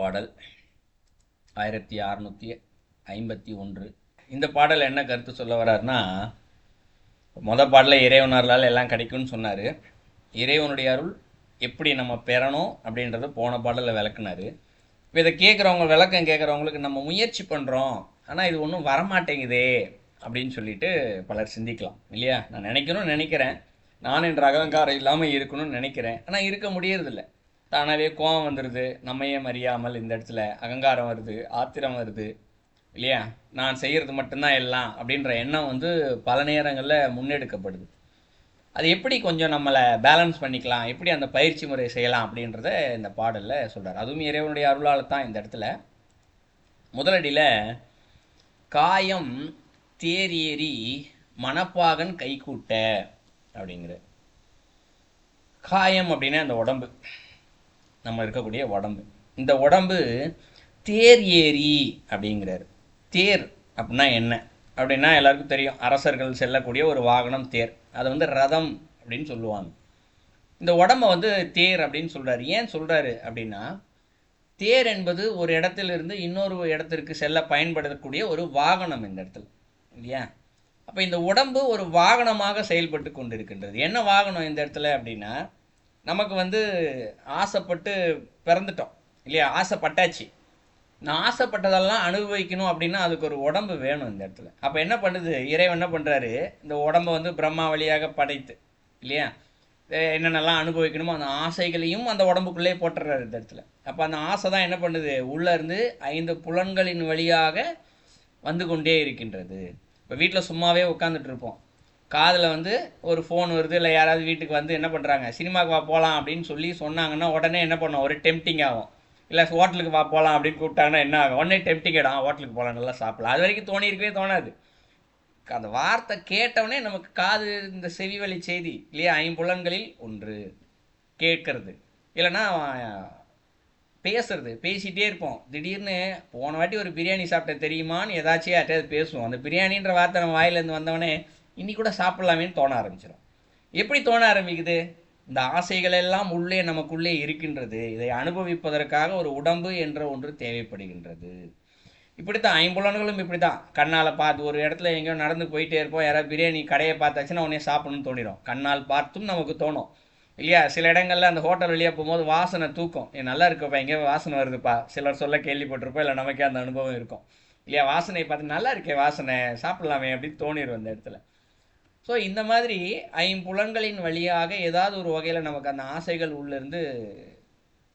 பாடல் ஆயிரத்தி அறநூற்றி ஐம்பத்தி ஒன்று. இந்த பாடல் என்ன கருத்து சொல்ல வர்றாருன்னா மொதல் பாடலில் இறைவனர்களால் எல்லாம் கிடைக்கும்னு சொன்னார். இறைவனுடைய அருள் எப்படி நம்ம பெறணும் அப்படின்றத போன பாடலில் விளக்குனாரு. இப்போ இதை கேட்குறவங்க விளக்கம் கேட்குறவங்களுக்கு நம்ம முயற்சி பண்ணுறோம் ஆனால் இது ஒன்றும் வரமாட்டேங்குதே அப்படின்னு சொல்லிட்டு பலர் சிந்திக்கலாம் இல்லையா? நான் நினைக்கணும்னு நினைக்கிறேன். நான் என்ற அகங்காரம் இல்லாமல் இருக்கணும்னு நினைக்கிறேன். ஆனால் இருக்க முடியறதில்ல. தானாகவே கோபம் வந்துடுது நம்மையே அறியாமல் இந்த இடத்துல அகங்காரம் வருது ஆத்திரம் வருது இல்லையா? நான் செய்கிறது மட்டும்தான் எல்லாம் அப்படின்ற எண்ணம் வந்து பல நேரங்களில் முன்னெடுக்கப்படுது. அது எப்படி கொஞ்சம் நம்மளை பேலன்ஸ் பண்ணிக்கலாம் எப்படி அந்த பயிற்சி முறை செய்யலாம் அப்படின்றத இந்த பாடலில் சொல்கிறார் அதுவும் இறைவனுடைய அருளால் தான் இந்த இடத்துல. முதலடியில் காயம் தேரியேறி மணப்பாகன் கைகூட்ட அப்படிங்கிற காயம் அப்படின்னா அந்த உடம்பு. நம்ம இருக்கக்கூடிய உடம்பு. இந்த உடம்பு தேர் ஏரி அப்படிங்கிறாரு. தேர் அப்படின்னா என்ன? அப்படின்னா எல்லாருக்கும் தெரியும். அரசர்கள் செல்லக்கூடிய ஒரு வாகனம் தேர். அதை வந்து ரதம் அப்படின்னு சொல்லுவாங்க. இந்த உடம்ப வந்து தேர் அப்படின்னு சொல்கிறாரு ஏன் சொல்கிறாரு அப்படின்னா தேர் என்பது ஒரு இடத்திலிருந்து இன்னொரு இடத்திற்கு செல்ல பயன்படுத்தக்கூடிய ஒரு வாகனம் இந்த இடத்துல. இல்லையா? அப்போ இந்த உடம்பு ஒரு வாகனமாக செயல்பட்டு கொண்டிருக்கின்றது. என்ன வாகனம் இந்த இடத்துல அப்படின்னா நமக்கு வந்து ஆசைப்பட்டு பிறந்துட்டோம். இல்லையா? ஆசைப்பட்டாச்சு. நான் ஆசைப்பட்டதெல்லாம் அனுபவிக்கணும் அப்படின்னா அதுக்கு ஒரு உடம்பு வேணும் இந்த இடத்துல. அப்போ என்ன பண்ணுது? இறைவன் என்ன பண்ணுறாரு இந்த உடம்பை வந்து பிரம்மா வழியாக படைத்து இல்லையா? என்னென்னலாம் அனுபவிக்கணுமோ அந்த ஆசைகளையும் அந்த உடம்புக்குள்ளே போட்டுறாரு இந்த இடத்துல. அப்போ அந்த ஆசை தான் என்ன பண்ணுது? உள்ளேருந்து ஐந்து புலன்களின் வழியாக வந்து கொண்டே இருக்கின்றது. இப்போ வீட்டில் சும்மாவே உட்காந்துட்டு இருப்போம். காதில் வந்து ஒரு ஃபோன் வருது இல்லை யாராவது வீட்டுக்கு வந்து என்ன பண்ணுறாங்க சினிமாக்கு வா போகலாம் அப்படின்னு சொல்லி சொன்னாங்கன்னா உடனே என்ன பண்ணோம் ஒரு டெம்டிங் ஆகும். இல்லை ஹோட்டலுக்கு வா போகலாம் அப்படின்னு கூப்பிட்டாங்கன்னா என்ன ஆகும்? உடனே டெம்டிங் ஆகிடும் ஹோட்டலுக்கு போகலாம் நல்லா சாப்பிடலாம். அது வரைக்கும் தோணி இருக்கவே தோணாது. அந்த வார்த்தை கேட்டவுடனே நமக்கு காது இந்த செவி வழி செய்தி இல்லையா? ஐம்புலன்களில் ஒன்று. கேட்கறது. இல்லைன்னா பேசுறது. பேசிகிட்டே இருப்போம். திடீர்னு போன வாட்டி ஒரு பிரியாணி சாப்பிட்ட தெரியுமான்னு ஏதாச்சும் யார்ட்டையாவது பேசுவோம். அந்த பிரியாணின்ற வார்த்தை நம்ம வாயிலேருந்து வந்தவொடனே இன்னி கூட சாப்பிடலாமேன்னு தோண ஆரம்பிச்சிடும் எப்படி தோண ஆரம்பிக்குது? இந்த ஆசைகள் எல்லாம் உள்ளே நமக்குள்ளே இருக்கின்றது. இதை அனுபவிப்பதற்காக ஒரு உடம்பு என்ற ஒன்று தேவைப்படுகின்றது. இப்படித்தான் ஐம்புலன்களும் இப்படி தான் கண்ணால் பார்த்து ஒரு இடத்துல எங்கேயோ நடந்து போயிட்டே இருப்போம். யாராவது பிரியாணி கடையை பார்த்தாச்சுன்னா உடனே சாப்பிடணும்னு தோணிடும் கண்ணால் பார்த்தும் நமக்கு தோணும். இல்லையா? சில இடங்களில் அந்த ஹோட்டல் வெளியே போகும்போது வாசனை தூக்கம். ஏ நல்லா இருக்குப்பா எங்கேயோ வாசனை வருதுப்பா. சிலர் சொல்ல கேள்விப்பட்டிருப்போம். இல்லை நமக்கே அந்த அனுபவம் இருக்கும். இல்லையா? வாசனை பார்த்து நல்லா இருக்கே வாசனை. சாப்பிடலாமே அப்படின்னு தோணிடும் அந்த இடத்துல. ஸோ இந்த மாதிரி ஐம்புலன்களின் வழியாக ஏதாவது ஒரு வகையில் நமக்கு அந்த ஆசைகள் உள்ளேருந்து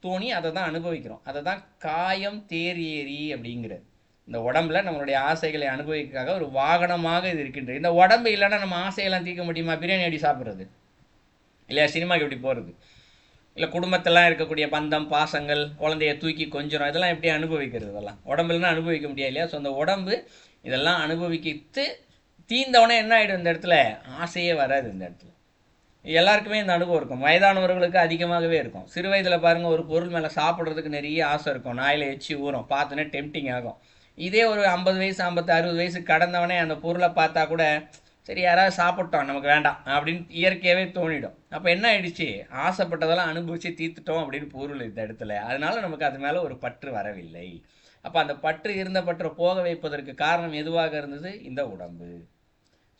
தோணி அதை தான் அனுபவிக்கிறோம். அதை தான் காயம் தேர் ஏறி அப்படிங்கிறது. இந்த உடம்புல நம்மளுடைய ஆசைகளை அனுபவிக்காக ஒரு வாகனமாக இது இருக்கின்றது. இந்த உடம்பு இல்லைன்னா நம்ம ஆசையெல்லாம் தீர்க்க முடியுமா? பிரியாணி அடி சாப்பிட்றது. இல்லையா? சினிமாக்கு எப்படி போகிறது இல்லை குடும்பத்தெல்லாம் இருக்கக்கூடிய பந்தம் பாசங்கள் குழந்தைய தூக்கி கொஞ்சம் இதெல்லாம் எப்படி அனுபவிக்கிறது இதெல்லாம்? உடம்புலன்னா அனுபவிக்க முடியாது இல்லையா? ஸோ அந்த உடம்பு இதெல்லாம் அனுபவிக்கிட்டு தீந்தவொடனே என்ன ஆகிடும் இந்த இடத்துல? ஆசையே வராது இந்த இடத்துல. எல்லாருக்குமே இந்த அனுபவம் இருக்கும். வயதானவர்களுக்கு அதிகமாகவே இருக்கும். சிறு வயதில் பாருங்கள் ஒரு பொருள் மேலே சாப்பிட்றதுக்கு நிறைய ஆசை இருக்கும். நாயில் எச்சி ஊறும். பார்த்தோன்னே டெம்டிங் ஆகும். இதே ஒரு ஐம்பது வயசு ஐம்பத்து அறுபது வயசு கடந்தவனே அந்த பொருளை பார்த்தா கூட சரி யாராவது சாப்பிட்டோம் நமக்கு வேண்டாம் அப்படின்னு இயற்கையாகவே தோணிடும். அப்போ என்ன ஆயிடுச்சு? ஆசைப்பட்டதெல்லாம் அனுபவித்து தீர்த்துட்டோம் அப்படின்னு பொருள் இந்த இடத்துல. அதனால நமக்கு அது மேலே ஒரு பற்று வரவில்லை. அப்போ அந்த பற்று இருந்த பற்றை போக வைப்பதற்கு காரணம் எதுவாக இருந்தது? இந்த உடம்பு.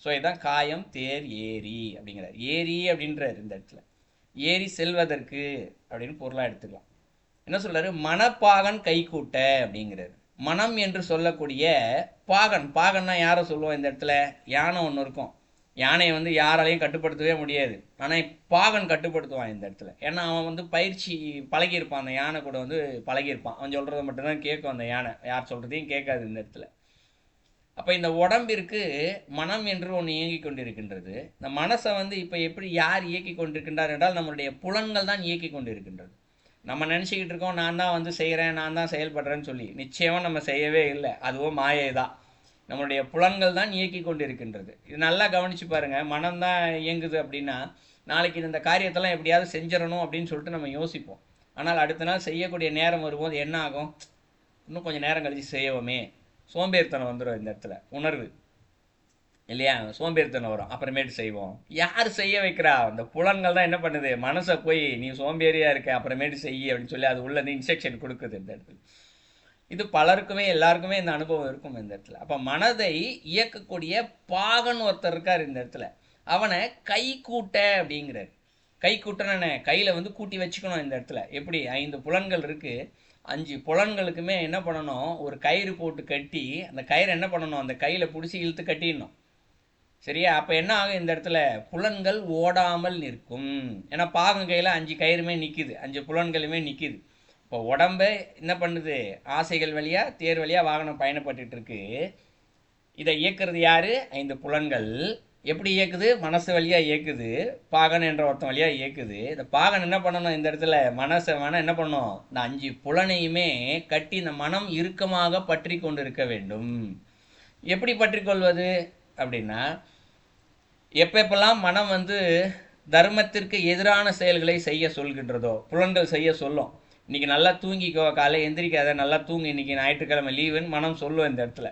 ஸோ இதுதான் காயம் தேர் ஏரி அப்படிங்கிறார். ஏரி அப்படின்றார் இந்த இடத்துல. ஏரி செல்வதற்கு அப்படின்னு பொருளாக எடுத்துக்கலாம். என்ன சொல்றாரு? மணப்பாகன் கைகூட்ட அப்படிங்கிறாரு. மனம் என்று சொல்லக்கூடிய பாகன். பாகன்னா யாரை சொல்லுவோம் இந்த இடத்துல? யானை ஒன்று இருக்கும். யானையை வந்து யாராலையும் கட்டுப்படுத்தவே முடியாது. ஆனால் பாகன் கட்டுப்படுத்துவான் இந்த இடத்துல. ஏன்னா அவன் வந்து பயிற்சி பழகியிருப்பான். அந்த யானை கூட வந்து பழகியிருப்பான். அவன் சொல்கிறத மட்டும்தான் கேட்கும் அந்த யானை. யார் சொல்கிறதையும் கேட்காது இந்த இடத்துல. அப்போ இந்த உடம்பிற்கு மனம் என்று ஒன்று இயங்கி கொண்டிருக்கின்றது. இந்த மனசை வந்து இப்போ எப்படி யார் இயக்கி கொண்டிருக்கின்றார் என்றால் நம்மளுடைய புலன்கள் தான் இயக்கி கொண்டிருக்கின்றது. நம்ம நினச்சிக்கிட்டு இருக்கோம் நான் தான் வந்து செய்கிறேன் நான் தான் செயல்படுறேன்னு சொல்லி. நிச்சயமாக நம்ம செய்யவே இல்லை. அதுவும் மாயை தான். நம்மளுடைய புலன்கள் தான் இயக்கி கொண்டிருக்கின்றது. இது நல்லா கவனிச்சு பாருங்கள் மனம் தான் இயங்குது அப்படின்னா நாளைக்கு இந்த காரியத்தெல்லாம் எப்படியாவது செஞ்சிடணும் அப்படின்னு சொல்லிட்டு நம்ம யோசிப்போம். ஆனால் அடுத்த நாள் செய்யக்கூடிய நேரம் வரும்போது என்ன ஆகும்? இன்னும் கொஞ்சம் நேரம் கழித்து செய்யவோமே. சோம்பேறித்தனம் வந்துடும் இந்த இடத்துல. உணர்வு. இல்லையா? சோம்பேறித்தனம் வரும். அப்புறமேட்டு செய்வோம். யார் செய்ய வைக்கிறா? அந்த புலன்கள் தான் என்ன பண்ணுது? மனசை போய் நீ சோம்பேறியாக இருக்க அப்புறமேட்டு செய்ய அப்படின்னு சொல்லி அது உள்ளது இன்ஸ்ட்ரக்ஷன் கொடுக்குது இந்த இடத்துல. இது பலருக்குமே எல்லாருக்குமே இந்த அனுபவம் இருக்கும் இந்த இடத்துல. அப்போ மனதை இயக்கக்கூடிய பாகன் ஒருத்தர் இருக்கார் இந்த இடத்துல. அவனை கை கூட்ட அப்படிங்கிறார். கை கூட்டணுன்னு கையில் வந்து கூட்டி வச்சுக்கணும் இந்த இடத்துல. எப்படி? ஐந்து புலன்கள் இருக்குது அஞ்சு புலன்களுக்குமே என்ன பண்ணணும்? ஒரு கயிறு போட்டு கட்டி அந்த கயிறு என்ன பண்ணணும்? அந்த கையில் பிடிச்சி இழுத்து கட்டிடணும். சரியா? அப்போ என்ன ஆகும்? இந்த இடத்துல புலன்கள் ஓடாமல் நிற்கும். ஏன்னா பாகம் கையில் அஞ்சு கயிறுமே நிற்கிது அஞ்சு புலன்களுமே நிற்கிது இப்போ உடம்பு என்ன பண்ணுது? ஆசைகள் வழியா தேர் வழியாக வாகனம் பயணப்பட்டுருக்கு இதை இயக்கிறது யார்? ஐந்து புலன்கள். எப்படி இயக்குது? மனசு வழியாக இயக்குது. பாகன் என்ற ஒருத்தன் வழியாக இயக்குது. இந்த பாகன் என்ன பண்ணணும்? இந்த இடத்துல மனசை மனம் என்ன பண்ணணும்? இந்த அஞ்சு புலனையுமே கட்டி இந்த மனம் இறுக்கமாக பற்றி கொண்டு இருக்க வேண்டும். எப்படி பற்றி கொள்வது? அப்படின்னா எப்பப்பெல்லாம் மனம் வந்து தர்மத்திற்கு எதிரான செயல்களை செய்ய சொல்கின்றதோ புலன்கள் செய்ய சொல்லும். இன்றைக்கி நல்லா தூங்கிக்கோ காலை எந்திரிக்காத நல்லா தூங்கு. இன்றைக்கி ஞாயிற்றுக்கிழமை லீவுன்னு மனம் சொல்லும் இந்த இடத்துல.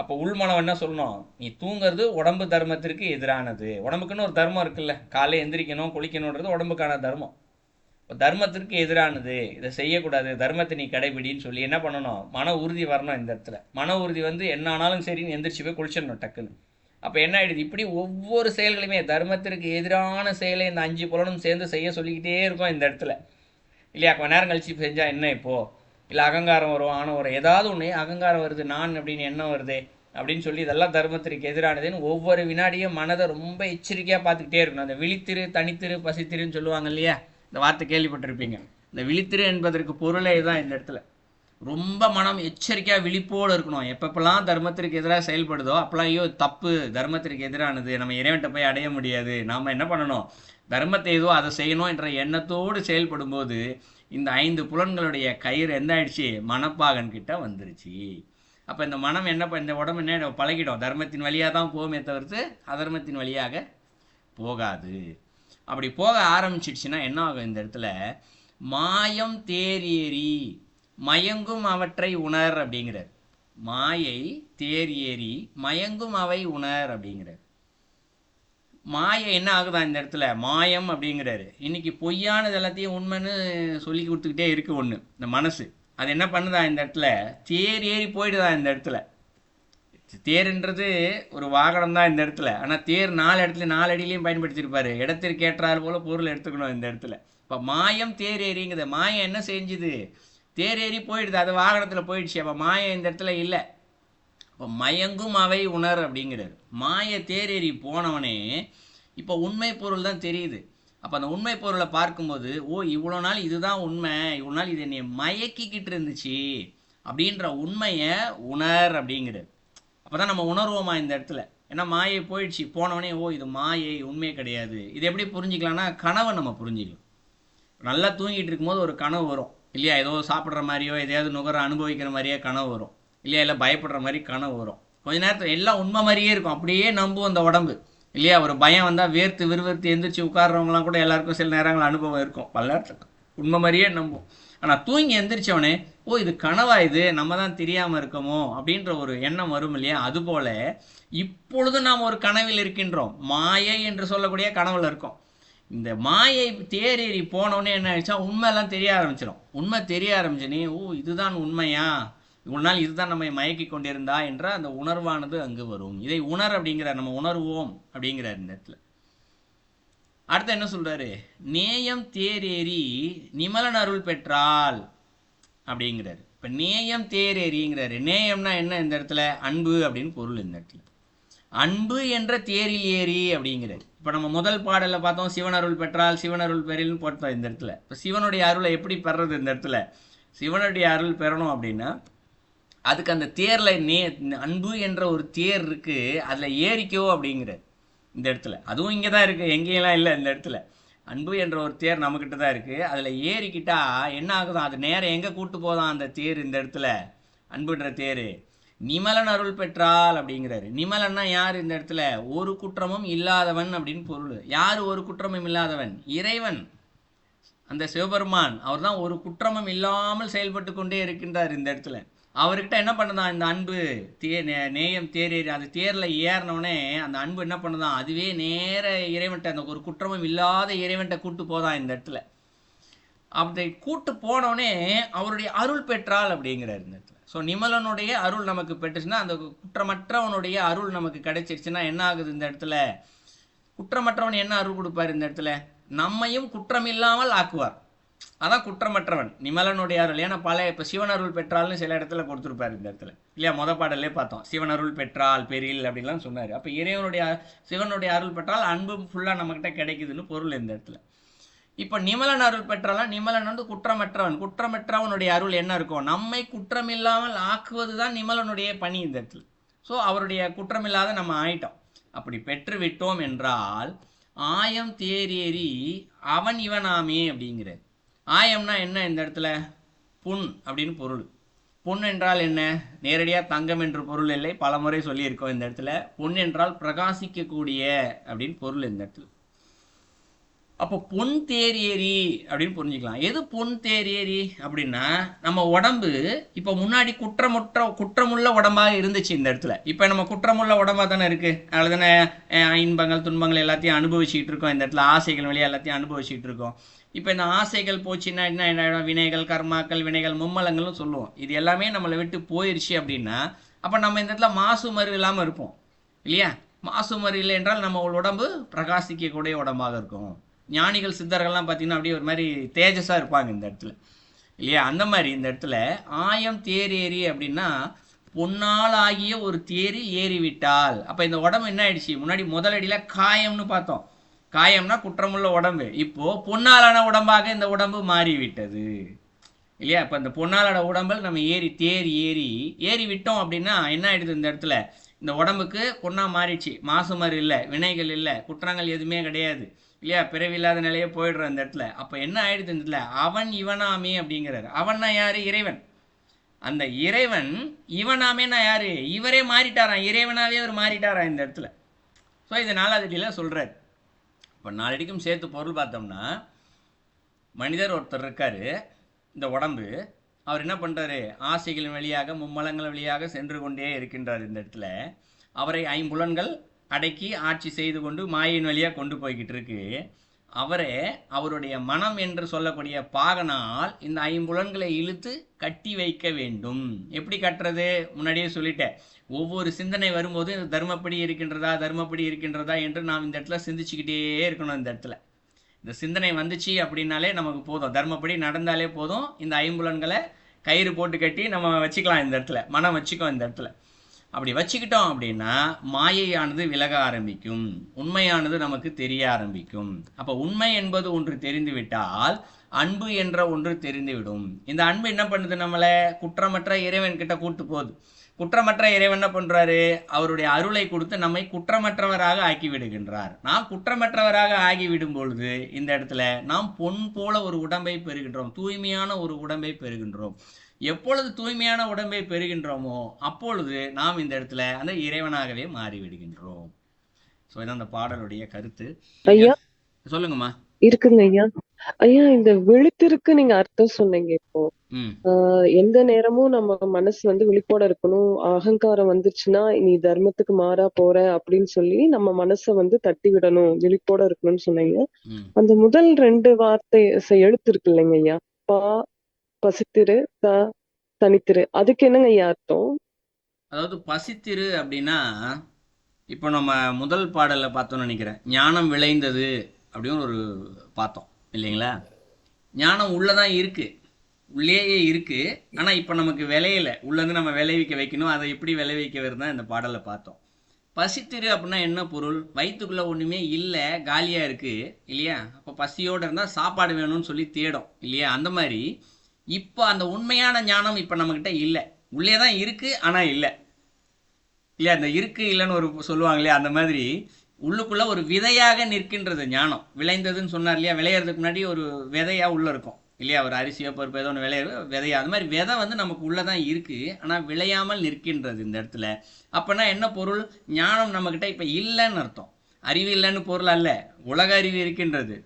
அப்போ உள்மனம் என்ன சொல்லணும்? நீ தூங்குறது உடம்பு தர்மத்திற்கு எதிரானது. உடம்புக்குன்னு ஒரு தர்மம் இருக்குல்ல. காலையில் எந்திரிக்கணும் குளிக்கணுன்றது உடம்புக்கான தர்மம். இப்போ தர்மத்திற்கு எதிரானது. இதை செய்யக்கூடாது. தர்மத்தை நீ கடைபிடின்னு சொல்லி என்ன பண்ணணும்? மன உறுதி வரணும் இந்த இடத்துல. மன உறுதி வந்து என்ன ஆனாலும் சரின்னு எந்திரிச்சு போய் குளிச்சிடணும் டக்குன்னு. அப்போ என்ன ஆகிடுது இப்படி ஒவ்வொரு செயல்களையுமே தர்மத்திற்கு எதிரான செயலை இந்த அஞ்சு புலனும் சேர்ந்து செய்ய சொல்லிக்கிட்டே இருக்கும் இந்த இடத்துல. இல்லையா? கொஞ்ச நேரம் கழிச்சு செஞ்சால் என்ன இப்போது இல்லை அகங்காரம் வரும் ஆணவம் வரும். ஏதாவது ஒன்று அகங்காரம் வருது நான் அப்படின்னு எண்ணம் வருதே அப்படின்னு சொல்லி இதெல்லாம் தர்மத்திற்கு எதிரானதுன்னு ஒவ்வொரு வினாடியும் மனதை ரொம்ப எச்சரிக்கையாக பார்த்துக்கிட்டே இருக்கணும். அந்த விழித்திரு தனித்திரு பசித்திருன்னு சொல்லுவாங்க இல்லையா? இந்த வார்த்தை கேள்விப்பட்டிருப்பீங்க. இந்த விழித்திரு என்பதற்கு பொருளே தான் இந்த இடத்துல. ரொம்ப மனம் எச்சரிக்கையாக விழிப்போடு இருக்கணும். எப்பப்பெல்லாம் தர்மத்திற்கு எதிராக செயல்படுதோ அப்பெல்லாம் ஐயோ தப்பு தர்மத்திற்கு எதிரானது. நம்ம இறைவன்ட்ட போய் அடைய முடியாது. நாம் என்ன பண்ணணும்? தர்மத்தை ஏதோ அதை செய்யணும் என்ற எண்ணத்தோடு செயல்படும் போது இந்த ஐந்து புலன்களுடைய கயிறு எந்த ஆயிடுச்சு மனப்பாகன் கிட்ட வந்துருச்சு. அப்போ இந்த மனம் என்ன இந்த உடம்பு என்ன பழகிடும் தர்மத்தின் வழியாக தான் போகுமே தவிர்த்து அதர்மத்தின் வழியாக போகாது. அப்படி போக ஆரம்பிச்சிடுச்சுன்னா என்ன ஆகும் இந்த இடத்துல? மாயம் தேரியேறி மயங்கும் அவற்றை உணர் அப்படிங்கிறார். மாயை தேர் ஏறி மயங்கும் அவை உணர் அப்படிங்கிறார். மாயை என்ன ஆகுதா இந்த இடத்துல? மாயம் அப்படிங்கிறாரு. இன்னைக்கு பொய்யானது எல்லாத்தையும் உண்மைன்னு சொல்லி கொடுத்துக்கிட்டே இருக்கு ஒன்று இந்த மனசு. அது என்ன பண்ணுதா இந்த இடத்துல? தேர் ஏறி போயிடுதா இந்த இடத்துல? தேர்ன்றது ஒரு வாகனம் தான் இந்த இடத்துல. ஆனால் தேர் நாலு இடத்துல நாலு அடியிலையும் பயன்படுத்தியிருப்பாரு. இடத்திற்கு ஏற்றாறு போல பொருள் எடுத்துக்கணும் இந்த இடத்துல. இப்போ மாயம் தேர் ஏறிங்குது. மாயம் என்ன செஞ்சுது? தேர் ஏறி போயிடுது. அது வாகனத்தில் போயிடுச்சு. அப்போ மாயம் இந்த இடத்துல இல்லை. இப்போ மயங்கும் அவை உணர் அப்படிங்கிறார். மாய தேரேறி போனவனே இப்போ உண்மை பொருள் தான் தெரியுது. அப்போ அந்த உண்மை பொருளை பார்க்கும்போது ஓ இவ்வளோ நாள் இதுதான் உண்மை இவ்வளோ நாள் இது என்னை மயக்கிக்கிட்டு இருந்துச்சு அப்படின்ற உண்மையை உணர் அப்படிங்கிறது அப்போ தான் நம்ம உணர்வோமா இந்த இடத்துல? ஏன்னா மாயை போயிடுச்சு போனவனே ஓ இது மாயை உண்மை கிடையாது. இது எப்படி புரிஞ்சுக்கலாம்னா கனவை நம்ம புரிஞ்சிக்கலாம் நல்லா தூங்கிட்டு இருக்கும்போது ஒரு கனவு வரும். இல்லையா? ஏதோ சாப்பிட்ற மாதிரியோ எதையாவது நுகர அனுபவிக்கிற மாதிரியே கனவு வரும். இல்லையா இல்லை பயப்படுற மாதிரி கனவு வரும். கொஞ்ச நேரத்தில் எல்லாம் உண்மை மாதிரியே இருக்கும். அப்படியே நம்பும் அந்த உடம்பு. இல்லையா ஒரு பயம் வந்தால் வேர்த்து விறுவிறுத்து எந்திரிச்சு உட்காடுறவங்களாம் கூட எல்லாருக்கும் சில நேரங்கள் அனுபவம் இருக்கும். பல நேரத்துக்கு. உண்மை மாதிரியே நம்பும். ஆனால் தூங்கி எந்திரிச்சவனே ஓ இது கனவா இது? நம்ம தான் தெரியாமல் இருக்கோமோ? அப்படின்ற ஒரு எண்ணம் வரும் இல்லையா? அதுபோல இப்பொழுது நாம் ஒரு கனவில் இருக்கின்றோம். மாயை என்று சொல்லக்கூடிய கனவில் இருக்கோம். இந்த மாயை தேரேறி போனோடனே என்ன ஆயிடுச்சா? உண்மையெல்லாம் தெரிய ஆரம்பிச்சிடும் உண்மை தெரிய ஆரம்பிச்சனே ஓ இதுதான் உண்மையா? இவ்வளவு நாள் இதுதான் நம்மை மயக்கி கொண்டிருந்தா என்ற அந்த உணர்வானது அங்கு வரும். இதை உணர் அப்படிங்கிற நம்ம உணர்வோம் அப்படிங்கிறார் இந்த இடத்துல அடுத்து என்ன சொல்றாரு? நேயம் தேரேறி நிமலன் அருள் பெற்றால் அப்படிங்கிறாரு. இப்ப நேயம் தேரேறிங்கிறாரு நேயம்னா என்ன இந்த இடத்துல? அன்பு அப்படின்னு பொருள் இந்த இடத்துல. அன்பு என்ற தேரில் ஏறி அப்படிங்கிறார். இப்போ நம்ம முதல் பாடலில் பார்த்தோம் சிவன் அருள் பெற்றால் சிவன் அருள் பெறில்னு போட்டோம் இந்த இடத்துல. இப்போ சிவனுடைய அருளை எப்படி பெறது இந்த இடத்துல? சிவனுடைய அருள் பெறணும் அப்படின்னா அதுக்கு அந்த தேரில் நே அன்பு என்ற ஒரு தேர் இருக்குது அதில் ஏறிக்கோ அப்படிங்கிறார் இந்த இடத்துல. அதுவும் இங்கே தான் இருக்குது எங்கேயெல்லாம் இல்லை இந்த இடத்துல. அன்பு என்ற ஒரு தேர் நம்மக்கிட்ட தான் இருக்குது அதில் ஏறிக்கிட்டா என்ன ஆகுதோ? அது நேரம் எங்கே கூட்டு போதான் அந்த தேர் இந்த இடத்துல? அன்புன்ற தேர். நிமலன் அருள் பெற்றால் அப்படிங்கிறாரு. நிமலன்னா யார் இந்த இடத்துல? ஒரு குற்றமும் இல்லாதவன் அப்படின்னு பொருள். யார் ஒரு குற்றமும் இல்லாதவன்? இறைவன். அந்த சிவபெருமான். அவர் தான் ஒரு குற்றமும் இல்லாமல் செயல்பட்டு கொண்டே இருக்கின்றார் இந்த இடத்துல. அவர்கிட்ட என்ன பண்ணுதான் இந்த அன்பு தே நே- நேயம் தேரேறி அந்த தேரில் ஏறினவுடனே அந்த அன்பு என்ன பண்ணுதான் அதுவே நேர இறைவன்ட்ட அந்த ஒரு குற்றமும் இல்லாத இறைவன்ட்ட கூட்டு போதான் இந்த இடத்துல. அப்படி கூட்டு போனோடனே அவருடைய அருள் பெற்றால் அப்படிங்கிறார் இந்த இடத்துல. ஸோ நிமலனுடைய அருள் நமக்கு பெற்றுச்சுன்னா அந்த குற்றமற்றவனுடைய அருள் நமக்கு கிடைச்சிருச்சுன்னா என்ன ஆகுது இந்த இடத்துல? குற்றமற்றவன் என்ன அருள் கொடுப்பார் இந்த இடத்துல? நம்மையும் குற்றமில்லாமல் ஆக்குவார். அதான் குற்றமற்றவன். நிமலனுடைய அருள் ஏன்னா பல இப்போ சிவன் அருள் பெற்றால்னு சில இடத்துல கொடுத்துருப்பாரு இந்த இடத்துல. இல்லையா? முத பாடலே பார்த்தோம். சிவன் அருள் பெற்றால் பெரியல் அப்படிலாம் சொன்னார். அப்போ இறைவனுடைய சிவனுடைய அருள் பெற்றால் அன்பு ஃபுல்லாக நம்மக்கிட்ட கிடைக்குதுன்னு பொருள் இந்த இடத்துல. இப்போ நிமலன் அருள் பெற்றாலும் நிமலன் வந்து குற்றமற்றவன். குற்றமற்றவனுடைய அருள் என்ன இருக்கும் நம்மை குற்றமில்லாமல் ஆக்குவது தான் நிமலனுடைய பணி இந்த இடத்துல. ஸோ அவருடைய குற்றமில்லாத நம்ம ஆயிட்டோம். அப்படி பெற்று விட்டோம் என்றால் ஆயம் தேரேறி அவன் இவனாமே அப்படிங்கிறது ஆயம்னா என்ன இந்த இடத்துல? புண் அப்படின்னு பொருள். பொன் என்றால் என்ன? நேரடியாக தங்கம் என்று பொருள் இல்லை. பலமுறை சொல்லியிருக்கோம் இந்த இடத்துல. பொன் என்றால் பிரகாசிக்கக்கூடிய அப்படின்னு பொருள் இந்த இடத்துல. அப்போ பொன் தேரியேரி அப்படின்னு புரிஞ்சுக்கலாம். எது பொன் தேரியேரி அப்படின்னா நம்ம உடம்பு இப்போ முன்னாடி குற்றமுற்ற குற்றமுள்ள உடம்பாக இருந்துச்சு இந்த இடத்துல. இப்போ நம்ம குற்றமுள்ள உடம்பா தானே இருக்குது அதில் தானே இன்பங்கள் துன்பங்கள் எல்லாத்தையும் அனுபவிச்சுக்கிட்டு இருக்கோம் இந்த இடத்துல. ஆசைகள் வழியாக எல்லாத்தையும் அனுபவிச்சுக்கிட்டு இருக்கோம். இப்போ இந்த ஆசைகள் போச்சுன்னா என்ன என்ன ஆகிடும் வினைகள் கர்மாக்கள் வினைகள் மும்மலங்கள்னு சொல்லுவோம். இது எல்லாமே நம்மளை விட்டு போயிடுச்சு அப்படின்னா அப்போ நம்ம இந்த இடத்துல மாசு மறு இல்லாமல் இருப்போம். இல்லையா? மாசு மறு இல்லை என்றால் நம்ம உடம்பு பிரகாசிக்கக்கூடிய உடம்பாக இருக்கும். ஞானிகள் சித்தர்கள்லாம் பார்த்தீங்கன்னா அப்படியே ஒரு மாதிரி தேஜஸாக இருப்பாங்க இந்த இடத்துல. இல்லையா? அந்த மாதிரி இந்த இடத்துல ஆயம் தேரேறி அப்படின்னா பொன்னால் ஆகிய ஒரு தேரில் ஏறிவிட்டால். அப்போ இந்த உடம்பு என்ன ஆயிடுச்சு? முன்னாடி முதலடியில் காயம்னு பார்த்தோம். காயம்னா குற்றமுள்ள உடம்பு. இப்போ பொன்னாலான உடம்பாக இந்த உடம்பு மாறிவிட்டது. இல்லையா? இப்போ இந்த பொன்னாலோட உடம்பில் நம்ம ஏறி தேறி ஏறி ஏறி விட்டோம் அப்படின்னா என்ன ஆயிடுது இந்த இடத்துல? இந்த உடம்புக்கு பொண்ணா மாறிடுச்சு. மாசுமாறு இல்லை வினைகள் இல்லை குற்றங்கள் எதுவுமே கிடையாது. இல்லையா? பிறவி இல்லாத நிலையே போயிடுற அந்த இடத்துல. அப்போ என்ன ஆயிடுது இந்த இடத்துல? அவன் இவனாமே அப்படிங்கிறாரு. அவன்னா யாரு? இறைவன். அந்த இறைவன் இவனாமேனா யாரு? இவரே மாறிட்டாரான் இறைவனாவே அவர் மாறிட்டாரான் இந்த இடத்துல. ஸோ இது நாலாவதுல சொல்றாரு. இப்போ நாலடிக்கும் சேர்த்து பொருள் பார்த்தோம்னா மனிதர் ஒருத்தர் இருக்கார் இந்த உடம்பு அவர் என்ன பண்ணுறாரு ஆசைகளின் வழியாக மும்மலங்கள் வழியாக சென்று கொண்டே இருக்கின்றார் இந்த இடத்துல. அவரை ஐம்புலன்கள் அடக்கி ஆட்சி செய்து கொண்டு மாயின் வழியாக கொண்டு போய்கிட்டு இருக்கு. அவரே அவருடைய மனம் என்று சொல்லக்கூடிய பாகனால் இந்த ஐம்புலன்களை இழுத்து கட்டி வைக்க வேண்டும். எப்படி கட்டுறது? முன்னாடியே சொல்லிட்டேன். ஒவ்வொரு சிந்தனை வரும்போது தர்மப்படி இருக்கின்றதா தர்மப்படி இருக்கின்றதா என்று நாம் இந்த இடத்துல சிந்திச்சுக்கிட்டே இருக்கணும் இந்த இடத்துல. இந்த சிந்தனை வந்துச்சு அப்படின்னாலே நமக்கு போதும். தர்மப்படி நடந்தாலே போதும். இந்த ஐம்புலன்களை கயிறு போட்டு கட்டி நம்ம வச்சுக்கலாம் இந்த இடத்துல. மனம் வச்சுக்கோ இந்த இடத்துல. அப்படி வச்சுக்கிட்டோம் அப்படின்னா மாயையானது விலக ஆரம்பிக்கும். உண்மையானது நமக்கு தெரிய ஆரம்பிக்கும். அப்போ உண்மை என்பது ஒன்று தெரிந்துவிட்டால் அன்பு என்ற ஒன்று தெரிந்துவிடும். இந்த அன்பு என்ன பண்ணுது நம்மளை? குற்றமற்ற இறைவன் கிட்ட கூட்டு போகுது. குற்றமற்ற இறைவன் என்ன பண்ணுறாரு அவருடைய அருளை கொடுத்து நம்மை குற்றமற்றவராக ஆக்கி விடுகின்றார் நாம் குற்றமற்றவராக ஆகிவிடும் பொழுது இந்த இடத்துல நாம் பொன் போல ஒரு உடம்பை பெறுகின்றோம். தூய்மையான ஒரு உடம்பை பெறுகின்றோம். எப்பொழுது தூய்மையான உடம்பை பெறுகின்றோமோ அப்பொழுது நாம் இந்த இடத்துல அந்த இறைவனாகவே மாறி விடுகின்றோம் ஸோ இதான் அந்த பாடலுடைய கருத்து. ஐயா? சொல்லுங்கம்மா. இருக்குங்க ஐயா. ஐயா இந்த விழித்திருக்கு நீங்க அர்த்தம் சொன்னீங்க இப்போ. எந்த நேரமும் நம்ம மனசு வந்து விழிப்போட இருக்கணும். அகங்காரம் வந்துருச்சுன்னா நீ தர்மத்துக்கு மாறா போற அப்படின்னு சொல்லி நம்ம மனசை வந்து தட்டி விடணும். விழிப்போட இருக்கணும்னு சொன்னீங்க. அந்த முதல் ரெண்டு வார்த்தை எழுத்து இருக்கு இல்லைங்க ஐயா. பா பசித்திரு த தனித்திரு. அதுக்கு என்னங்க ஐயா அர்த்தம்? அதாவது பசித்திரு அப்படின்னா இப்போ நம்ம முதல் பாடலில் பார்த்தோம்னு நினைக்கிறேன். ஞானம் விளைந்தது அப்படின்னு ஒரு பார்த்தோம் இல்லைங்களா? ஞானம் உள்ளதான் இருக்கு. உள்ளேயே இருக்கு. ஆனா இப்ப நமக்கு விளையல. உள்ளது நம்ம விளைவிக்க வைக்கணும். அதை எப்படி விளைவிக்க வருதான் இந்த பாடலை பார்த்தோம். பசித்திரு அப்படின்னா என்ன பொருள்? வயிற்றுக்குள்ள ஒன்றுமே இல்லை. காலியாக இருக்கு இல்லையா? அப்போ பசியோடு இருந்தால் சாப்பாடு வேணும்னு சொல்லி தேடும் இல்லையா? அந்த மாதிரி இப்போ அந்த உண்மையான ஞானம் இப்போ நம்மக்கிட்ட இல்லை. உள்ளே தான் இருக்குது ஆனால் இல்லை. இல்லையா? அந்த இருக்கு இல்லைன்னு ஒரு சொல்லுவாங்க இல்லையா அந்த மாதிரி உள்ளுக்குள்ளே ஒரு விதையாக நிற்கின்றது ஞானம். விளைந்ததுன்னு சொன்னார் இல்லையா? விளையிறதுக்கு முன்னாடி ஒரு விதையாக உள்ளே இருக்கும். இல்லையா? ஒரு அரிசியோ பருப்பு ஏதோ ஒன்று விளைய விதையா. அது மாதிரி விதை வந்து நமக்கு உள்ளே தான் இருக்குது ஆனால் விளையாமல் நிற்கின்றது இந்த இடத்துல. அப்போனா என்ன பொருள்? ஞானம் நம்மக்கிட்ட இப்போ இல்லைன்னு அர்த்தம். அறிவு இல்லைன்னு பொருள் அல்ல. உலக அறிவு இருக்கின்றது.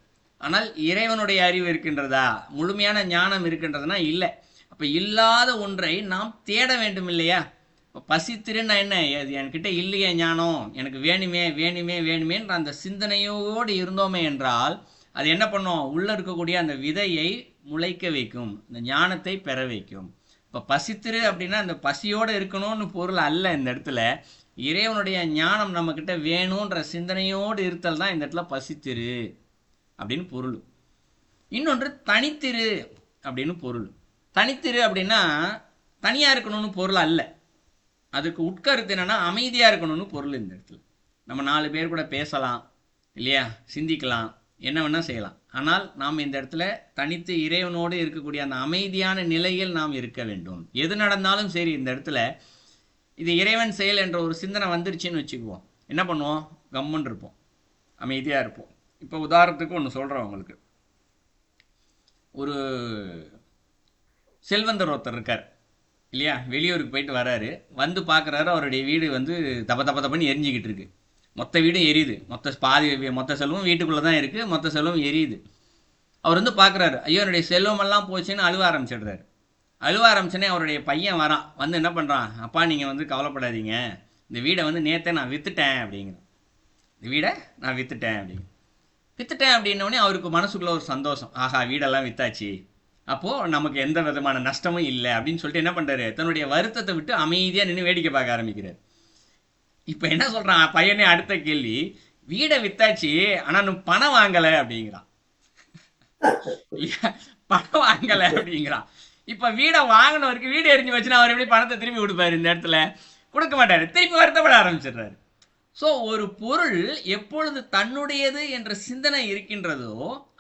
ஆனால் இறைவனுடைய அறிவு இருக்கின்றதா? முழுமையான ஞானம் இருக்கின்றதுனா இல்லை. அப்போ இல்லாத ஒன்றை நாம் தேட வேண்டும் இல்லையா? இப்போ பசித்திருன்னா என்ன? அது என்கிட்ட இல்லையே ஞானம். எனக்கு வேணுமே வேணுமே வேணுமேன்ற அந்த சிந்தனையோடு இருந்தோமே என்றால் அது என்ன பண்ணும்? உள்ளே இருக்கக்கூடிய அந்த விதையை முளைக்க வைக்கும். இந்த ஞானத்தை பெற வைக்கும். இப்போ பசித்திரு அப்படின்னா அந்த பசியோடு இருக்கணும்னு பொருள் அல்ல இந்த இடத்துல. இறைவனுடைய ஞானம் நம்மக்கிட்ட வேணுன்ற சிந்தனையோடு இருத்தல் தான் இந்த இடத்துல பசித்திரு. அப்படின்னு பொருள். இன்னொன்று தனித்திரு அப்படின்னு பொருள். தனித்திரு அப்படின்னா தனியாக இருக்கணும்னு பொருள் அல்ல. அதுக்கு உட்கருத்து என்னென்னா அமைதியாக இருக்கணும்னு பொருள் இந்த இடத்துல. நம்ம நாலு பேர் கூட பேசலாம் இல்லையா? சிந்திக்கலாம் என்ன வேணால் செய்யலாம். ஆனால் நாம் இந்த இடத்துல தனித்து இறைவனோடு இருக்கக்கூடிய அந்த அமைதியான நிலையில் நாம் இருக்க வேண்டும். எது நடந்தாலும் சரி இந்த இடத்துல இது இறைவன் செயல் என்ற ஒரு சிந்தனை வந்துருச்சுன்னு வச்சுக்குவோம். என்ன பண்ணுவோம்? கம்முன்னு இருப்போம். அமைதியாக இருப்போம். இப்போ உதாரணத்துக்கு ஒன்று சொல்கிறேன் உங்களுக்கு. ஒரு செல்வந்தர் ஒருத்தர் இருக்கார். இல்லையா? வெளியூருக்கு போயிட்டு வராரு. வந்து பார்க்குறாரு அவருடைய வீடு வந்து தப்ப தப்ப தப்பன்னு எரிஞ்சிக்கிட்டு இருக்கு. மொத்த வீடும் எரியுது. மொத்த பாதி மொத்த செல்வம் வீட்டுக்குள்ளே தான் இருக்குது மொத்த செல்வம் எரியுது. அவர் வந்து பார்க்குறாரு ஐயோ என்னுடைய செல்வமெல்லாம் போச்சுன்னு அழுவ ஆரம்பிச்சிடுறாரு. அழுவ ஆரம்பிச்சோன்னே அவருடைய பையன் வரான். வந்து என்ன பண்ணுறான் அப்பா நீங்கள் வந்து கவலைப்படாதீங்க. இந்த வீடை வந்து நேற்றே நான் விற்றுட்டேன் அப்படிங்கிற இந்த வீடை நான் விற்றுட்டேன் அப்படிங்க வித்துட்டேன் அப்படின்னோடனே அவருக்கு மனசுக்குள்ள ஒரு சந்தோஷம். ஆஹா வீடெல்லாம் வித்தாச்சு. அப்போது நமக்கு எந்த விதமான நஷ்டமும் இல்லை அப்படின்னு சொல்லிட்டு என்ன பண்ணுறாரு தன்னுடைய வருத்தத்தை விட்டு அமைதியாக நின்று வேடிக்கை பார்க்க ஆரம்பிக்கிறார். இப்போ என்ன சொல்கிறான் பையனே அடுத்த கேள்வி. வீடை வித்தாச்சு ஆனால் இன்னும் பணம் வாங்கலை அப்படிங்கிறான். பணம் வாங்கலை அப்படிங்கிறான். இப்போ வீடை வாங்கினவருக்கு வீடு எரிஞ்சு வச்சுன்னா அவர் எப்படி பணத்தை திருப்பி கொடுப்பாரு இந்த இடத்துல? கொடுக்க மாட்டாரு. திருப்பி வருத்தப்பட ஆரம்பிச்சிடுறாரு. ஸோ ஒரு பொருள் எப்பொழுது தன்னுடையது என்ற சிந்தனை இருக்கின்றதோ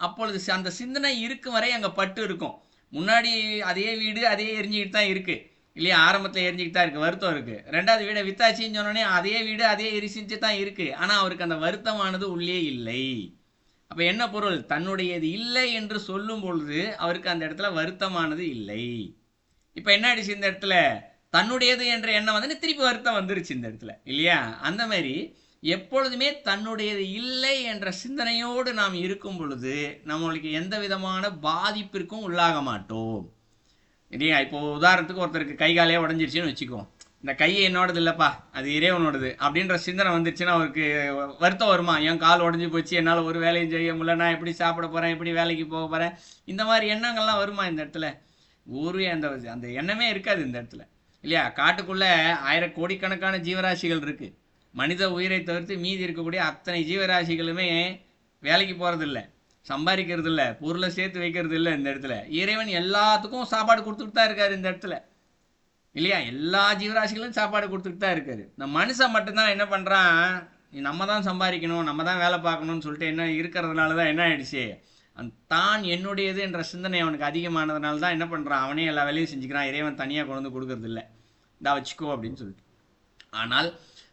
அப்பொழுது அந்த சிந்தனை இருக்கும் வரை அங்கே பட்டு இருக்கும். முன்னாடி அதே வீடு அதே எரிஞ்சிக்கிட்டு தான் இருக்குது இல்லையா ஆரம்பத்தில் எரிஞ்சிக்கிட்டு தான் இருக்குது வருத்தம் இருக்குது ரெண்டாவது வீடை வித்தாச்சின்னு சொன்னோடனே அதே வீடு அதே எரிசிஞ்சு தான் இருக்குது ஆனால் அவருக்கு அந்த வருத்தமானது உள்ளே இல்லை. அப்போ என்ன பொருள்? தன்னுடையது இல்லை என்று சொல்லும் பொழுது அவருக்கு அந்த இடத்துல வருத்தமானது இல்லை. இப்போ என்ன ஆயிடுச்சு இந்த இடத்துல? தன்னுடையது என்ற எண்ணம் வந்து திருப்பி வருத்தம் வந்துருச்சு இந்த இடத்துல இல்லையா? அந்த மாதிரி எப்பொழுதுமே தன்னுடையது இல்லை என்ற சிந்தனையோடு நாம் இருக்கும் பொழுது நம்மளுக்கு எந்த விதமான பாதிப்பிற்கும் உள்ளாக மாட்டோம். இல்லையா? இப்போ உதாரணத்துக்கு ஒருத்தருக்கு கை காலே உடஞ்சிருச்சுன்னு வச்சுக்கோம் இந்த கை என்னோடது இல்லைப்பா அது இறைவனோடது அப்படின்ற சிந்தனை வந்துருச்சுன்னா அவருக்கு வருத்தம் வருமா? என் கால் உடஞ்சி போச்சு என்னால் ஒரு வேலையும் செய்ய முடியல நான் எப்படி சாப்பிட போகிறேன் எப்படி வேலைக்கு போக போகிறேன் இந்த மாதிரி எண்ணங்கள்லாம் வருமா இந்த இடத்துல? ஒரு அந்த அந்த எண்ணமே இருக்காது இந்த இடத்துல. இல்லையா? காட்டுக்குள்ளே ஆயிர கோடிக்கணக்கான ஜீவராசிகள் இருக்குது மனித உயிரை தவிர்த்து மீதி இருக்கக்கூடிய அத்தனை ஜீவராசிகளுமே வேலைக்கு போகிறதில்ல சம்பாதிக்கிறது இல்லை பொருளை சேர்த்து வைக்கிறது இல்லை இந்த இடத்துல. இறைவன் எல்லாத்துக்கும் சாப்பாடு கொடுத்துட்டு தான் இருக்கார் இந்த இடத்துல. இல்லையா? எல்லா ஜீவராசிகளும் சாப்பாடு கொடுத்துட்டு தான் இருக்காரு. இந்த மனுஷன் மட்டும்தான் என்ன பண்ணுறான் நம்ம தான் சம்பாதிக்கணும் நம்ம தான் வேலை பார்க்கணும்னு சொல்லிட்டு என்ன இருக்கிறதுனால தான் என்ன ஆயிடுச்சு? அந்த தான் என்னுடையது என்ற சிந்தனை அவனுக்கு அதிகமானதுனால தான் என்ன பண்ணுறான் அவனே எல்லா வேலையும் செஞ்சுக்கிறான். இறைவன் தனியாக கொண்டு வந்து கொடுக்கறதில்ல. இந்தா வச்சுக்கோ அப்படின்னு சொல்லிட்டு. ஆனால்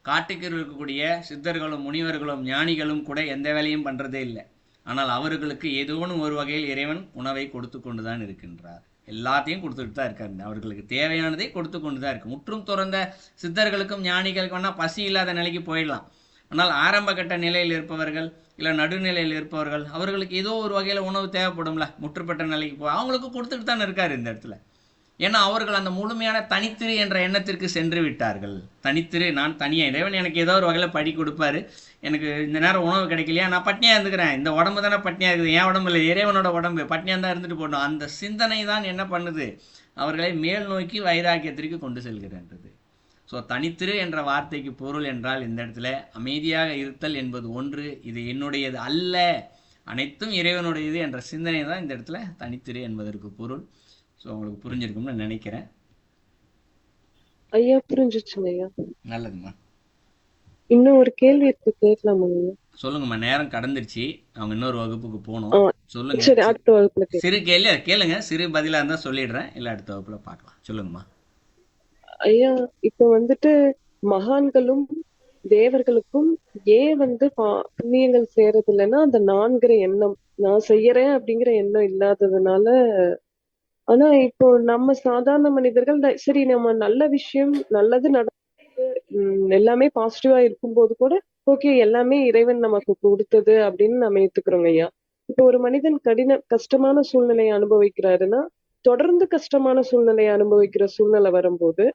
காட்டுக்கு இருக்கக்கூடிய சித்தர்களும் முனிவர்களும் ஞானிகளும் கூட எந்த வேலையும் பண்ணுறதே இல்லை. ஆனால் அவர்களுக்கு ஏதோனும் ஒரு வகையில் இறைவன் உணவை கொடுத்து கொண்டு தான் இருக்கின்றார். எல்லாத்தையும் கொடுத்துட்டு தான் இருக்காரு. அவர்களுக்கு தேவையானதை கொடுத்து கொண்டு தான் இருக்கு. முற்றும் துறந்த சித்தர்களுக்கும் ஞானிகளுக்கும் வேணால் பசி இல்லாத நிலைக்கு போயிடலாம். ஆனால் ஆரம்ப கட்ட நிலையில் இருப்பவர்கள் இல்லை நடுநிலையில் இருப்பவர்கள் அவர்களுக்கு ஏதோ ஒரு வகையில் உணவு தேவைப்படும்ல. முற்றுப்பட்ட நிலைக்கு போ அவங்களுக்கு கொடுத்துட்டு தான் இருக்காரு இந்த இடத்துல. ஏன்னா அவர்கள் அந்த முழுமையான தனித்திரு என்ற எண்ணத்திற்கு சென்று விட்டார்கள். தனித்திரு நான் தனியாக இறைவன் எனக்கு ஏதோ ஒரு வகையில் படி கொடுப்பாரு. எனக்கு இந்த நேரம் உணவு கிடைக்கலையா? நான் பட்னியாக இருந்துக்கிறேன். இந்த உடம்பு தானே பட்னியாக இருக்குது. என் உடம்பு இல்லை. இறைவனோட உடம்பு. பட்னியாக தான் இருந்துட்டு போடணும் அந்த சிந்தனை தான் என்ன பண்ணுது? அவர்களை மேல் நோக்கி வைராக்கியத்திற்கு கொண்டு செல்கிறன்றது ஸோ தனித்திரு என்ற வார்த்தைக்கு பொருள் என்றால் இந்த இடத்துல அமைதியாக இருத்தல் என்பது ஒன்று. இது என்னுடையது அல்ல. அனைத்தும் இறைவனுடையது என்ற சிந்தனை தான் இந்த இடத்துல தனித்திரு என்பதற்கு பொருள். ஸோ உங்களுக்கு புரிஞ்சிருக்கும்னு நினைக்கிறேன். ஐயா புரிஞ்சுச்சுங்க ஐயா. நல்லதும்மா. இன்னும் ஒரு கேள்வி இருக்கு கேட்கலாமாங்க ஐயா? சொல்லுங்கம்மா நேரம் கடந்துருச்சு. அவங்க இன்னொரு வகுப்புக்கு போகணும். சொல்லுங்க. சரி அடுத்த வகுப்புல சிறு கேள்வி கேளுங்க. சிறு பதிலாக இருந்தால் சொல்லிடுறேன். இல்லை அடுத்த வகுப்புல பார்க்கலாம். சொல்லுங்கம்மா. ஐயா இப்ப வந்துட்டு மகான்களும் தேவர்களுக்கும் ஏன் வந்து புண்ணியங்கள் செய்யறது இல்லைன்னா அந்த நான்கிற எண்ணம் நான் செய்யறேன் அப்படிங்கிற எண்ணம் இல்லாததுனால ஆனா இப்போ நம்ம சாதாரண மனிதர்கள் சரி நம்ம நல்ல விஷயம் நல்லது நடந்து உம் எல்லாமே பாசிட்டிவா இருக்கும்போது கூட ஓகே எல்லாமே இறைவன் நமக்கு கொடுத்தது அப்படின்னு நம்ம ஏத்துக்கிறோங்க ஐயா. இப்போ ஒரு மனிதன் கடின கஷ்டமான சூழ்நிலையை அனுபவிக்கிறாருன்னா தொடர்ந்து கஷ்டமான சூழ்நிலையை அனுபவிக்கிற சூழ்நிலை வரும்போது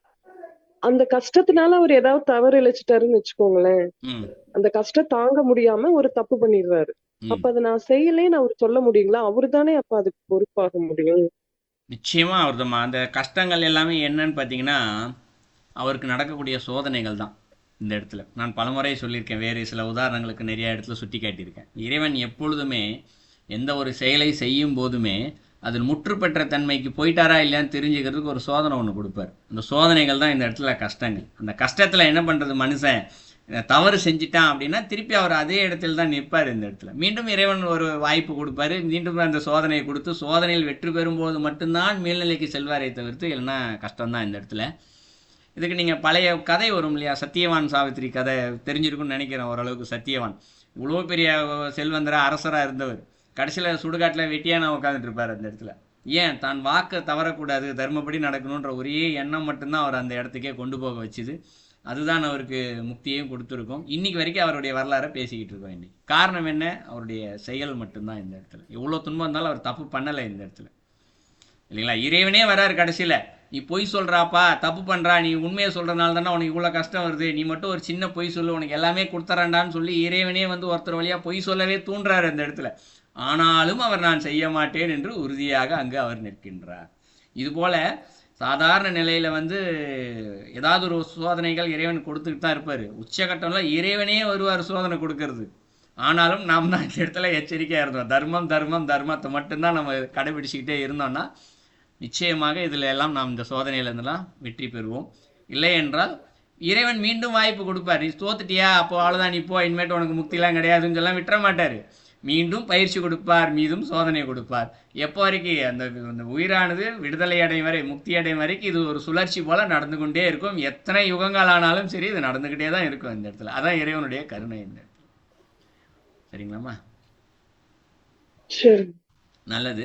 அந்த கஷ்டத்தினால அவர் ஏதாவது தவறு இழைச்சிட்டாருன்னு வச்சுக்கோங்களேன். அந்த கஷ்டம் தாங்க முடியாம ஒரு தப்பு பண்ணிடுறாரு. அப்ப அதை நான் செய்யலைன்னு அவர் சொல்ல முடியுங்களா? அவரு தானே அப்ப அதுக்கு பொறுப்பாக முடியும். நிச்சயமாக அவர்தம்மா. அந்த கஷ்டங்கள் எல்லாமே என்னன்னு பார்த்தீங்கன்னா அவருக்கு நடக்கக்கூடிய சோதனைகள் தான் இந்த இடத்துல. நான் பலமுறை சொல்லியிருக்கேன் வேறு சில உதாரணங்களுக்கு நிறைய இடத்துல சுட்டி காட்டியிருக்கேன். இறைவன் எப்பொழுதுமே எந்த ஒரு செயலை செய்யும் போதுமே அதில் முற்று பெற்ற தன்மைக்கு போயிட்டாரா இல்லையான்னு தெரிஞ்சுக்கிறதுக்கு ஒரு சோதனை ஒன்று கொடுப்பார். அந்த சோதனைகள் தான் இந்த இடத்துல கஷ்டங்கள். அந்த கஷ்டத்தில் என்ன பண்ணுறது மனுஷன்? தவறு செஞ்சிட்டான் அப்படின்னா திருப்பி அவர் அதே இடத்துல தான் நிற்பார் இந்த இடத்துல. மீண்டும் இறைவன் ஒரு வாய்ப்பு கொடுப்பாரு. மீண்டும் அந்த சோதனையை கொடுத்து சோதனையில் வெற்றி பெறும்போது மட்டும்தான் மேல்நிலைக்கு செல்வாரே தவிர்த்து இல்லைன்னா கஷ்டம்தான் இந்த இடத்துல. இதுக்கு நீங்கள் பழைய கதை வரும் இல்லையா? சத்தியவான் சாவித்திரி கதை தெரிஞ்சிருக்குன்னு நினைக்கிறேன் ஓரளவுக்கு சத்தியவான். இவ்வளோ பெரிய செல்வந்தராக அரசராக இருந்தவர். கடைசியில் சுடுகாட்டில் வெட்டியான உட்காந்துட்டு இருப்பார் அந்த இடத்துல. ஏன்? தான் வாக்கை தவறக்கூடாது. தர்மப்படி நடக்கணுன்ற ஒரே எண்ணம் மட்டும்தான் அவர் அந்த இடத்துக்கே கொண்டு போக வச்சுது. அதுதான் அவருக்கு முக்தியையும் கொடுத்துருக்கும். இன்னைக்கு வரைக்கும் அவருடைய வரலாறை பேசிக்கிட்டு இருக்கோம் இன்னைக்கு காரணம் என்ன? அவருடைய செயல் மட்டும்தான் இந்த இடத்துல. எவ்வளோ துன்பம் இருந்தாலும் அவர் தப்பு பண்ணலை இந்த இடத்துல. இல்லைங்களா? இறைவனே வராரு கடைசியில். நீ பொய் சொல்கிறாப்பா தப்பு பண்ணுறா நீ உண்மையை சொல்கிறனால தானே உனக்கு இவ்வளோ கஷ்டம் வருது. நீ மட்டும் ஒரு சின்ன பொய் சொல்லு உனக்கு எல்லாமே கொடுத்துறேன்டான்னு சொல்லி இறைவனே வந்து ஒருத்தர் வழியாக பொய் சொல்லவே தூண்டுறாரு அந்த இடத்துல. ஆனாலும் அவர் நான் செய்ய மாட்டேன் என்று உறுதியாக அங்கு அவர் நிற்கின்றார். இதுபோல் சாதாரண நிலையில் வந்து ஏதாவது ஒரு சோதனைகள் இறைவன் கொடுத்துட்டு தான் இருப்பார். உச்சகட்டம்ல இறைவனே வருவார் சோதனை கொடுக்கறது. ஆனாலும் நாம் தான் இந்த இடத்துல எச்சரிக்கையாக இருந்தோம். தர்மம் தர்மம் தர்மத்தை மட்டும்தான் நம்ம கடைபிடிச்சிக்கிட்டே இருந்தோம்னா நிச்சயமாக இதில் எல்லாம் நாம் இந்த சோதனையிலேருந்துலாம் வெற்றி பெறுவோம். இல்லை என்றால் இறைவன் மீண்டும் வாய்ப்பு கொடுப்பார். நீ தோத்துட்டியா? அப்போ அவ்வளோதான் நீ போ இனிமேட்டு உனக்கு முக்திலாம் கிடையாதுன்னு சொல்லலாம். விட்டுற மாட்டார். மீண்டும் பயிற்சி கொடுப்பார் மீதும் சோதனை கொடுப்பார். எப்போ வரைக்கும் அந்த அந்த உயிரானது விடுதலை அடையும் வரை முக்தி அடையும் வரைக்கும் இது ஒரு சுழற்சி போல நடந்து கொண்டே இருக்கும். எத்தனை யுகங்கள் ஆனாலும் சரி இது நடந்துக்கிட்டே தான் இருக்கும் இந்த இடத்துல. அதான் இறைவனுடைய கருணை இந்த இடத்துல. சரிங்களாம்மா? சரி. நல்லது.